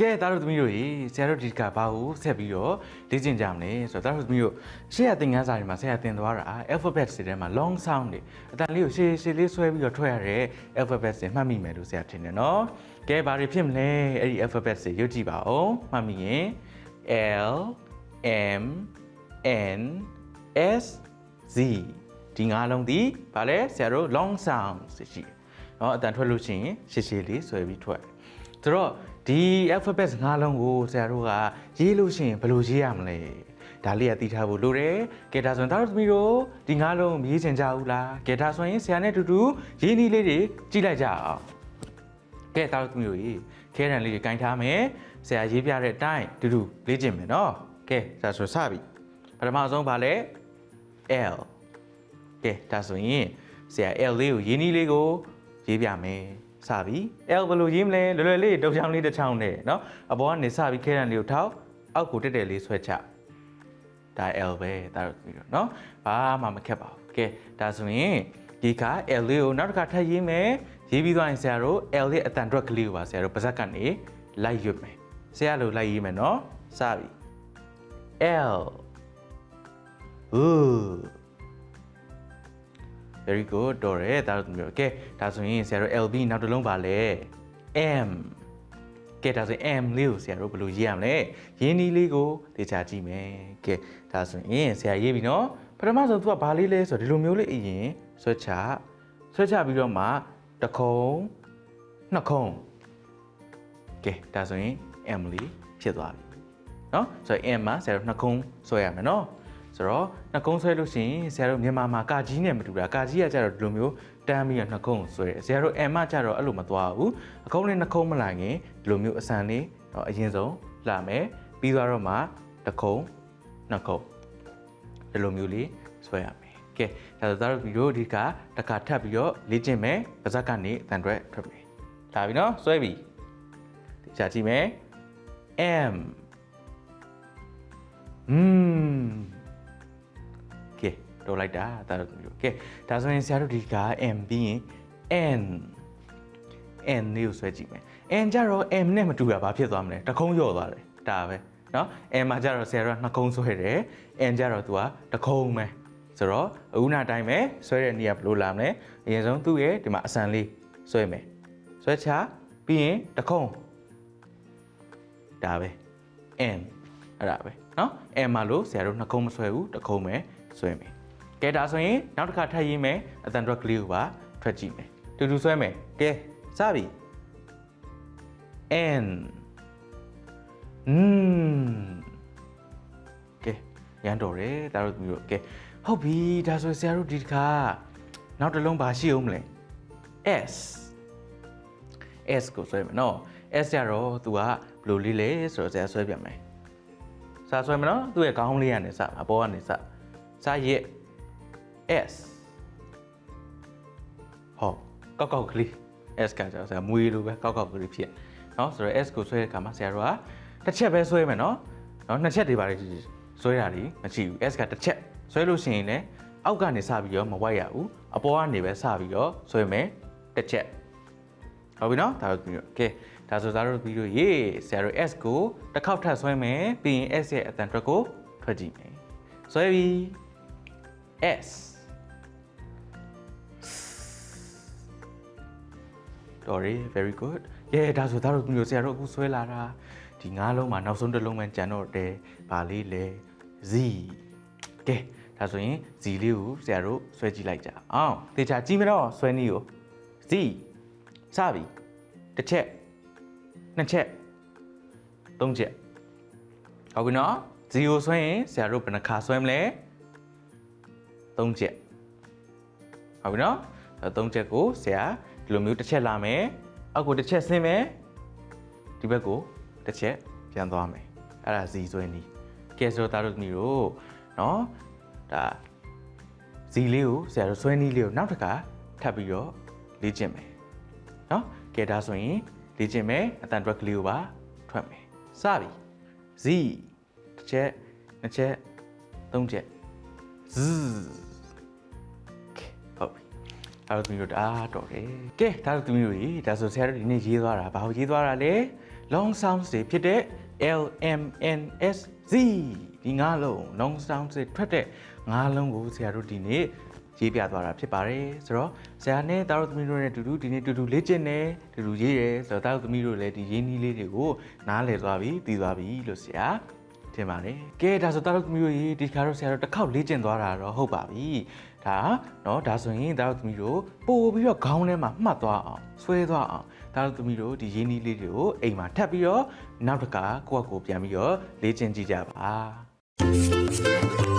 ကဲသားတို့သမီးတို့ရေဆရာတို့ဒီကဘာကိုဆက်ပြီးတော့လေ့ကျင့်ကြမလဲဆိုတော့သားတို့သမီးတို့ရှေ့ရသင်ခန်းစာတွေမှာဆရာသင်သွားတာ alphabet တွေထဲမှာ long sound တွေအတန်လေးကိုရှေ့ရှေ့လေးဆွဲပြီးတော့ထွက်ရတဲ့ alphabet တွေမှတ်မိမယ်လို့ဆရာထင်တယ်နော်ကဲဘာတွေဖြစ်မလဲအဲ့ဒီ alphabet တွေရွတ်ကြည့်ပါအောင်မှတ်မိရင် L M N S Z ဒီငါးလုံးဒီဗာလဲဆရာတို့ long sound ရှိတယ်နော်အတန်ထွက်လို့ရှိရင်ရှေ့ရှေ့လေးဆွဲပြီးထွက် ဆိုတော့ဒီ alphabet ငါးလုံးကိုဆရာတို့ကရေးလို့ရှိရင်ဘယ်လိုရေးရမလဲဒါလေးကသိထားဖို့လိုတယ်ကဲဒါဆိုရင်သားတို့သမီးတို့ဒီငါးလုံးမရေးချင်ကြဘူးလားကဲဒါဆိုရင်ဆရာနဲ့အတူတူရေးနည်းလေးတွေကြည့်လိုက်ကြအောင်ကဲသားတို့သမီးတို့ရေခဲတံလေးတွေကင်ထားမယ်ဆရာရေးပြတဲ့အတိုင်းအတူတူလေ့ကျင့်မယ်နော်ကဲဒါဆိုစပြီပထမဆုံးဗာလဲ L ကဲဒါဆိုရင်ဆရာ L လေးကိုရင်းနှီးလေးကိုရေးပြမယ် စပြီ L ဘယ်လိုရေးမလဲလွယ်လွယ်လေးတုပ်ချောင်းလေးတစ်ချောင်းနဲ့เนาะအပေါ်ကနေစပြီးခဲတံလေးကိုထောက်အောက်ကိုတက်တက်လေးဆွဲချဒါ L ပဲဒါတော့ပြီးတော့เนาะဘာမှမခက်ပါဘူးကဲဒါဆိုရင်ဒီက L လေးကိုနောက်တစ်ခါထပ်ရေးမယ်ရေးပြီးသွားရင်ဆရာတို့ L လေးအတန်တွက်ကလေးကိုပါဆရာတို့ပါဇက်ကနေလိုက်ရွတ်မယ်ဆရာလိုလိုက်ရေးမယ်เนาะစပြီ L Ooh very good တော်တယ်ဒါတို့မျိုးကဲဒါဆိုရင်ဆရာတို့ LB နောက်တစ်လုံးပါလဲ M ကဲဒါဆိုရင် M လေးကိုဆရာတို့ဘယ်လိုရေးရမလဲရင်းနှီးလေးကိုတေချာကြည့်မယ်ကဲဒါဆိုရင်ဆရာရေးပြီနော်ပထမဆုံးသူကဘာလေးလဲဆိုတော့ဒီလိုမျိုးလေးအရင်ဆွဲချဆွဲချပြီးတော့မှတစ်ခုံနှစ်ခုံကဲဒါဆိုရင် M လေးဖြစ်သွားပြီနော်ဆိုတော့ M မှာဆရာတို့နှစ်ခုံဆွဲရမယ်နော် ဆိုတော့နှစ်ကုန်းဆွဲလို့ရှိရင်ဆရာတို့မြန်မာမှာကာကြီးနဲ့မတူတာကာကြီးကကြတော့ဒီလိုမျိုးတန်းပြီးတော့နှစ်ကုန်းဆွဲတယ်ဆရာတို့အမ်မကြတော့အဲ့လိုမသွားဘူးအကုန်းနဲ့နှစ်ကုန်းမလာခင်ဒီလိုမျိုးအစံလေးတော့အရင်ဆုံးလာမယ်ပြီးသွားတော့မှတစ်ကုန်းနှစ်ကုန်းဒီလိုမျိုးလေးဆွဲရမယ်ကဲဒါဆိုသားတို့ဗီဒီယိုဒီကတစ်ခါထပ်ပြီးတော့လေ့ကျင့်မယ်ပါဇက်ကနေအတန်တွဲထွက်မယ်ဒါပြီနော်ဆွဲပြီဒီချာကြည့်မယ် M อืม ကဲတော်လိုက်တာဒါတော့မျိုးကဲဒါဆိုရင်ဆရာတို့ဒီက M ပြီးရင် N N လေးကိုဆွဲကြည့်မယ် N ကြတော့ M နဲ့မတူတာဘာဖြစ်သွားမလဲတခုံးရော့သွားတယ်ဒါပဲเนาะ M မှာကြတော့ဆရာတို့ကနှစ်ခုံးဆွဲတယ် N ကြတော့ तू ကတခုံးပဲဆိုတော့အခုနောက်တိုင်းပဲဆွဲတဲ့နေရာဘယ်လိုလာမလဲအရင်ဆုံးသူ့ရဲ့ဒီမှာအစံလေးဆွဲမယ်ဆွဲချပြီးရင်တခုံးဒါပဲ N အဲ့ဒါပဲเนาะ M မှာလို့ဆရာတို့နှစ်ခုံးမဆွဲဘူးတခုံးပဲဆွဲမယ် ကဲဒါဆိုရင်နောက်တစ်ခါထပ်ရေးမယ်အတန်တွက်ကလေးကိုပါထွက်ကြည့်မယ်တူတူဆွဲမယ်ကဲစပြီ N อืมကဲရန်တော်တယ်ဒါတို့မျိုးကဲဟုတ်ပြီဒါဆိုဆရာတို့ဒီတစ်ခါနောက်တစ်လုံးပါရှိအောင်မလဲ S S ကိုဆွဲမယ်နော် S ကြတော့ तू ကဘယ်လိုလေးလဲဆိုတော့ဆရာဆွဲပြမယ်စာဆွဲမယ်နော်သူ့ရဲ့ခေါင်းလေးကနေစအပေါ်ကနေစစာရဲ့ S ဟုတ်ကောက်ကောက်ကလေး S ကကြောက်ဆရာမွေလိုပဲကောက်ကောက်ကလေးဖြစ်နော်ဆိုတော့ S ကိုဆွဲတဲ့အခါမှာဆရာတို့ကတစ်ချက်ပဲဆွဲမယ်နော်နော်နှစ်ချက်တွေပါလေဆွဲတာဒီမရှိဘူး S ကတစ်ချက်ဆွဲလို့ရှိရင်လည်းအောက်ကနေစပြီးတော့မဝိုက်ရဘူးအပေါ်ကနေပဲစပြီးတော့ဆွဲမယ်တစ်ချက်ဟုတ်ပြီနော်ဒါတို့ပြီးတော့ကဲဒါဆိုသားတို့ပြီးတော့ရေးဆရာတို့ S ကိုတစ်ခေါက်ထပ်ဆွဲမယ်ပြီးရင် S ရဲ့အတန်အတွက်ကိုထွက်ကြည့်မယ်ဆွဲပြီ S တော်ရီ very good ယေဒါဆိုဒါတို့မျိုးဆရာတို့အခုဆွဲလာတာဒီငါးလုံးမှာနောက်ဆုံးတစ်လုံးပဲကြံတော့တယ်ဗာလေးလေ Z ကဲဒါဆိုရင် Z လေးကိုဆရာတို့ဆွဲကြည့်လိုက်ကြအောင်သေချာကြည့်မတော့ဆွဲနည်းကို Z စပြီတစ်ချက်နှစ်ချက်သုံးချက်ဟုတ်ပြီနော် Z ကိုဆွဲရင်ဆရာတို့ဘယ်နှခါဆွဲမလဲသုံးချက်ဟုတ်ပြီနော်အဲသုံးချက်ကိုဆရာ ဒီလိုမျိုးတစ်ချက်လာမယ်အောက်ကိုတစ်ချက်ဆင်းမယ်ဒီဘက်ကိုတစ်ချက်ပြန်သွားမယ်အဲ့ဒါဇီဆွဲနီးကဲဆိုတော့တာတို့မျိုးတို့နော်ဒါဇီလေးကိုဆရာတို့ဆွဲနီးလေးကိုနောက်တစ်ခါထပ်ပြီးတော့လေ့ကျင့်မယ်နော်ကဲဒါဆိုရင်လေ့ကျင့်မယ်အတန်တွက်ကလေးကိုပါထွက်မယ်စပြီဇီတစ်ချက်နှစ်ချက်သုံးချက်ဇ ဒါတို့သမီးတို့တအားတော်တယ်ကဲဒါတို့သမီးတို့ရေဒါဆိုဆရာတို့ဒီနေ့ရေးသွားတာဘာကိုရေးသွားတာလဲ long sounds တွေဖြစ်တဲ့ L M N S Z ဒီငါးလုံး long sounds တွေထွက်တဲ့ငါးလုံးကိုဆရာတို့ဒီနေ့ရေးပြသွားတာဖြစ်ပါတယ်ဆိုတော့ဆရာနဲ့တာတို့သမီးတို့နဲ့အတူတူဒီနေ့တူတူလေ့ကျင့်နေတူတူရေးတယ်ဆိုတော့တာတို့သမီးတို့လည်းဒီရင်းနှီးလေးတွေကိုနားလည်သွားပြီသိသွားပြီလို့ဆရာထင်ပါတယ်ကဲဒါဆိုတာတို့သမီးတို့ရေဒီခါတော့ဆရာတို့တစ်ခေါက်လေ့ကျင့်သွားတာတော့ဟုတ်ပါပြီ ဒါเนาะဒါဆိုရင်တာတို့သမီးတို့ပို့ပြီးတော့ခေါင်းထဲမှာမှတ်သွားအောင်ဆွဲသွားအောင်တာတို့သမီးတို့ဒီရင်းနှီးလေးတွေကိုအိမ်မှာထပ်ပြီးတော့နောက်တစ်ခါကိုယ့်အကိုပြန်ပြီးတော့လေ့ကျင့်ကြည့်ကြပါ